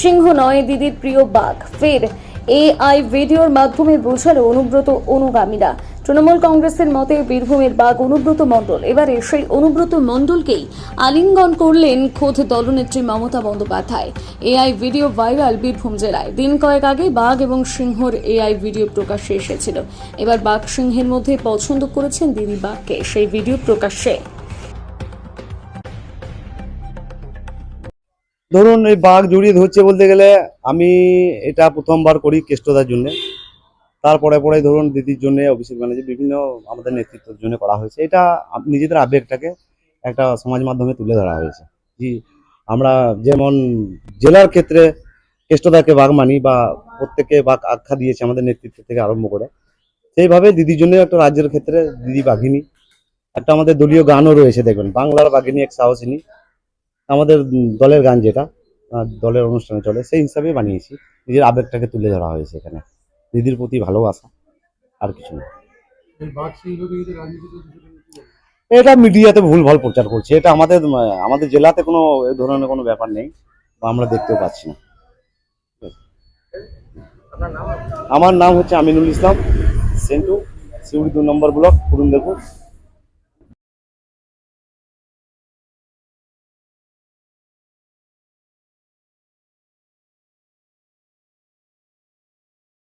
সিংহ নয়, দিদির প্রিয় বাঘ। ফের এআই ভিডিওর মাধ্যমে বোঝালো অনুব্রত অনুগামীরা। তৃণমূল কংগ্রেসের মতে বীরভূমের বাঘ অনুব্রত মণ্ডল। এবারে সেই অনুব্রত মণ্ডলকেই আলিঙ্গন করলেন খোদ দলনেত্রী Mamata Bandyopadhyay. AI video viral Birbhum জেলায়। দিন কয়েক আগে বাঘ এবং সিংহর এআই ভিডিও প্রকাশ্যে এসেছিল। এবার বাঘ সিংহের মধ্যে পছন্দ করেছেন দিদি বাঘকে। সেই ভিডিও প্রকাশ্যে ধরুন এই বাঘ জড়িয়ে ধরছে বলতে গেলে আমি এটা প্রথমবার করি কেষ্টদার জন্য। তারপরে পরে ধরুন দিদির জন্য, অভিষেক ব্যানার্জি বিভিন্ন আমাদের নেতৃত্বের জন্য করা হয়েছে। এটা নিজেদের আবেগটাকে একটা সমাজ মাধ্যমে তুলে ধরা হয়েছে। জি, আমরা যেমন জেলার ক্ষেত্রে কেষ্টদাকে বাঘ মানি বা প্রত্যেকে বাঘ আখ্যা দিয়েছে আমাদের নেতৃত্ব থেকে আরম্ভ করে, সেইভাবে দিদির জন্য একটা রাজ্যের ক্ষেত্রে দিদি বাঘিনী, একটা আমাদের দলীয় গানও রয়েছে দেখবেন। বাংলার বাঘিনী এক সাহসিনী। আমাদের দলের গান যেটা দলের অনুষ্ঠানে চলে সেই হিসাবে বানিয়েছি। নিজের আবেগটাকে তুলে ধরা হয়েছে এখানে। দিদির প্রতি ভালোবাসা আর কিছু না। এটা মিডিয়াতে ভুল ভালো প্রচার করছে। এটা আমাদের আমাদের জেলাতে কোনো এ ধরনের কোনো ব্যাপার নেই বা আমরা দেখতেও পাচ্ছি না। আমার নাম হচ্ছে আমিনুল ইসলাম সেন্টু সিউড়ি দু নম্বর ব্লক পুরুন্দেরপুর